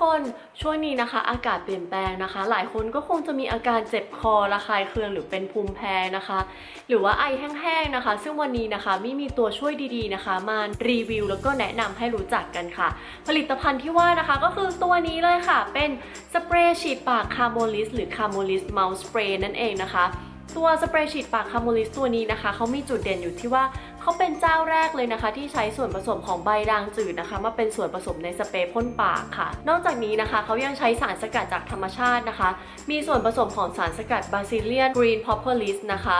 คนช่วงนี้นะคะ อากาศเปลี่ยนแปลงนะคะ หลายคนก็คงจะมีอาการเจ็บคอระคายเคืองหรือเป็นภูมิแพ้นะคะ หรือว่าไอแห้งๆนะคะ ซึ่งวันนี้นะคะมิมีตัวช่วยดีๆนะคะ มารีวิว แล้วก็แนะนำให้รู้จักกันค่ะ ผลิตภัณฑ์ที่ว่านะคะก็คือตัวนี้เลยค่ะ เป็นสเปรย์ฉีดปากคาร์โมลิสหรือคาร์โมลิสเมาส์สเปรย์นั่นเองนะคะตัวสเปรย์ฉีดปากคาร์โมลิสตัวนี้นะคะ เขามีจุดเด่นอยู่ที่ว่า เขาเป็นเจ้าแรกเลยนะคะ ที่ใช้ส่วนผสมของใบด่างจืดนะคะ มาเป็นส่วนผสมในสเปรย์พ่นปากค่ะ นอกจากนี้นะคะเขายังใช้สารสกัดจากธรรมชาตินะคะ มีส่วนผสมของสารสกัดบาซิเลียนกรีนพอปเปอร์ลิสนะคะ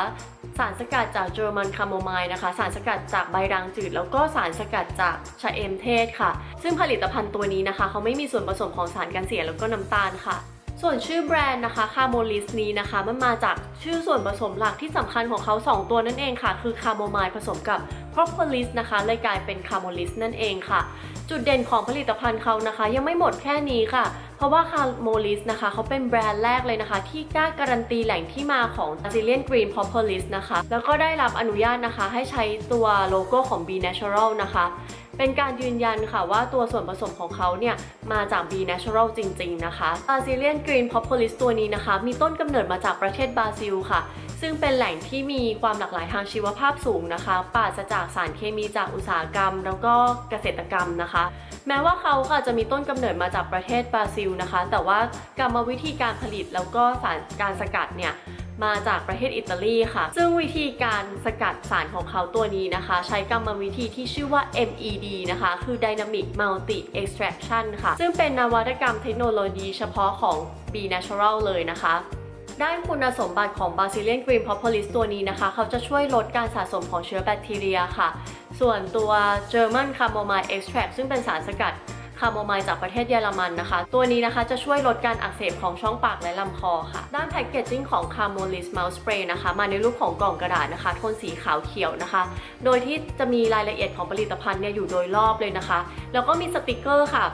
สารสกัดจากเจอร์มันคาโมไมล์นะคะ สารสกัดจากใบด่างจืด แล้วก็สารสกัดจากชะเอมเทศค่ะ ซึ่งผลิตภัณฑ์ตัวนี้นะคะ เขาไม่มีส่วนผสมของสารกันเสียแล้วก็น้ำตาลค่ะ ส่วนชื่อแบรนด์นะคะคาโมลิสนี้นะคะมันมาจากชื่อส่วนผสมหลักที่สำคัญของเขา 2 ตัวนั่นเองค่ะ คือคาโมไมล์ผสมกับพรอพลิสนะคะเลยกลายเป็นคาโมลิสนั่นเองค่ะ จุดเด่นของผลิตภัณฑ์เขานะคะ ยังไม่หมดแค่นี้ค่ะ เพราะว่าคาโมลิสนะคะเขาเป็นแบรนด์แรกเลยนะคะ ที่กล้าการันตีแหล่งที่มาของ Brazilian Green Propolis นะคะ แล้วก็ได้รับอนุญาตนะคะให้ใช้ตัวโลโก้ของ B Natural นะคะ เป็นการยืนยันค่ะว่าตัวส่วนผสมของเขาเนี่ยมาจาก B Natural จริง ๆ นะคะ Brazilian Green Propolis ตัวนี้นะคะ มีต้นกำเนิดมาจากประเทศบราซิลค่ะ ซึ่งเป็นแหล่งที่มีความหลากหลายทางชีวภาพสูงนะคะปราศจากสารเคมีจากอุตสาหกรรม แล้วก็เกษตรกรรมนะคะ แม้ว่าเขาค่ะจะมีต้นกำเนิดมาจากประเทศบราซิลนะคะ แต่ว่ากรรมวิธีการผลิตแล้วก็สารการสกัดเนี่ย มาจากประเทศอิตาลีค่ะ ซึ่งวิธีการสกัดสารของเขาตัวนี้นะคะ ใช้กรรมวิธีที่ชื่อว่า MED นะคะ คือ Dynamic Multi Extraction ค่ะ ซึ่งเป็นนวัตกรรมเทคโนโลยีเฉพาะของ B Natural เลยนะคะด้านคุณสมบัติของ Brazilian Green Propolis ตัวนี้นะคะ เขาจะช่วยลดการสะสมของเชื้อแบคทีเรียค่ะ ส่วนตัว German Chamomile Extract ซึ่งเป็นสารสกัด คาโมไมล์จากประเทศเยอรมันนะคะ ตัวนี้นะคะจะช่วยลดการอักเสบของช่องปากและลำคอค่ะ ด้านแพคเกจจิ้งของ c a m o l i s Mouse Spray นะคะ มาในรูปของกล่องกระดาษนะคะ โทนสีขาวเขียวนะคะ โดยที่จะมีรายละเอียดของผลิตภัณฑ์เนี่ยอยู่โดยรอบเลยนะคะ แล้วก็มีสติกเกอร์ค่ะ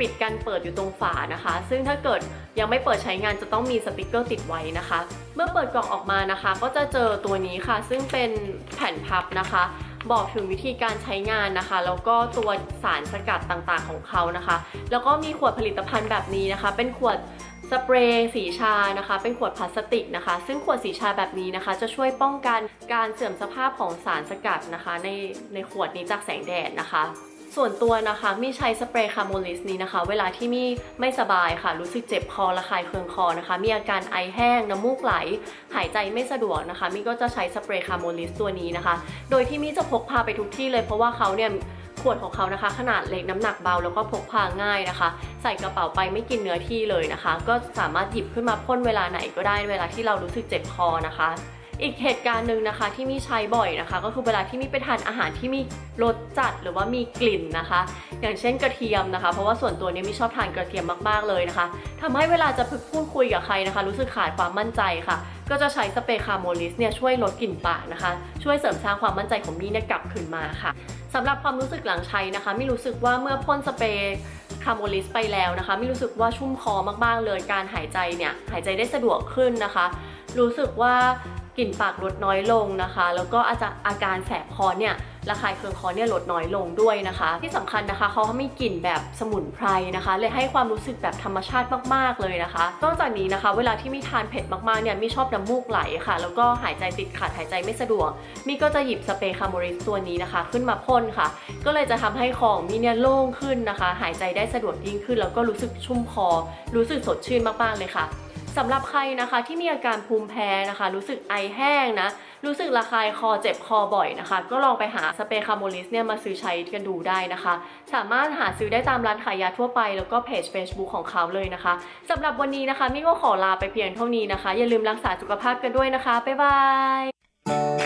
ปิดกันเปิดอยู่ตรงฝานะคะ ซึ่งถ้าเกิดยังไม่เปิดใช้งานจะต้องมีสติกเกอร์ติดไว้นะคะ เมื่อเปิดกล่องออกมานะคะ ก็จะเจอตัวนี้ค่ะ ซึ่งเป็นแผ่นพับนะคะ บอกถึงวิธีการใช้งานนะคะ แล้วก็ตัวสารสกัดต่างๆของเขานะคะ แล้วก็มีขวดผลิตภัณฑ์แบบนี้นะคะ เป็นขวดสเปรย์สีชานะคะ เป็นขวดพลาสติกนะคะ ซึ่งขวดสีชาแบบนี้นะคะ จะช่วยป้องกันการเสื่อมสภาพของสารสกัดนะคะ ในในขวดนี้จากแสงแดดนะคะ ส่วนตัวนะคะมีใช้สเปรย์คาร์โมลิสนี้นะคะ เวลาที่มีไม่สบายค่ะ รู้สึกเจ็บคอระคายเคืองคอนะคะ มีอาการไอแห้งน้ำมูกไหล หายใจไม่สะดวกนะคะมิก็จะใช้สเปรย์คาร์โมลิสตัวนี้นะคะ โดยที่มิจะพกพาไปทุกที่เลยเพราะว่าเขาเนี่ยขวดของเขานะคะ ขนาดเล็กน้ำหนักเบาแล้วก็พกพาง่ายนะคะ ใส่กระเป๋าไปไม่กินเนื้อที่เลยนะคะ ก็สามารถหยิบขึ้นมาพ่นเวลาไหนก็ได้เวลาที่เรารู้สึกเจ็บคอนะคะ อีกเหตุการณ์หนึ่งนะคะที่มีใช้บ่อยนะคะ ก็คือเวลาที่มีไปทานอาหารที่มีรสจัดหรือว่ามีกลิ่นนะคะ อย่างเช่นกระเทียมนะคะ เพราะว่าส่วนตัวเนี้มีชอบทานกระเทียมมากๆเลยนะคะทำให้เวลาจะพูดคุยกับใครนะคะ รู้สึกขาดความมั่นใจค่ะ ก็จะใช้สเปรย์คาร์โมลิสเนี่ยช่วยลดกลิ่นปากนะคะ ช่วยเสริมสร้างความมั่นใจของมี่เนี่ยกลับคืนมาค่ะสำหรับความรู้สึกหลังใช้นะคะมี่รู้สึกว่าเมื่อพ่นสเปรย์คาร์โมลิสไปแล้วนะคะมี่รู้สึกว่าชุ่มคอมากๆเลย การหายใจเนี่ย หายใจได้สะดวกขึ้นนะคะ รู้สึกว่ากลิ่นปากลดน้อยลงนะคะ แล้วก็อาจจะอาการแสบคอเนี่ยระคายเคืองคอเนี่ยลดน้อยลงด้วยนะคะ ที่สำคัญนะคะเขาไมีกลิ่นแบบสมุนไพรนะคะ เลยให้ความรู้สึกแบบธรรมชาติมากๆเลยนะคะนอกจากนี้นะคะ เวลาที่มีทานเผ็ดมากๆเนี่ยมีชอบน้ำมูกไหลค่ะ แล้วก็หายใจติดขัดหายใจไม่สะดวก มีก็จะหยิบสเปรย์คาร์โมริสตัวนี้นะคะ ขึ้นมาพ่นค่ะ ก็เลยจะทำให้ของมีเนี่ยโล่งขึ้นนะคะ หายใจได้สะดวกยิ่งขึ้น แล้วก็รู้สึกชุ่มคอ รู้สึกสดชื่นมากๆเลยค่ะ สำหรับใครนะคะที่มีอาการภูมิแพ้นะคะ รู้สึกไอแห้งนะรู้สึกระคายคอเจ็บคอบ่อยนะคะ ก็ลองไปหาสเปรย์คาร์โมลิสเนี่ยมาซื้อใช้กันดูได้นะคะ สามารถหาซื้อได้ตามร้านขายยาทั่วไป แล้วก็เพจ Facebook ของเขาเลยนะคะสำหรับวันนี้นะคะมี่ก็ขอลาไปเพียงเท่านี้นะคะ อย่าลืมรักษาสุขภาพกันด้วยนะคะบ๊ายบาย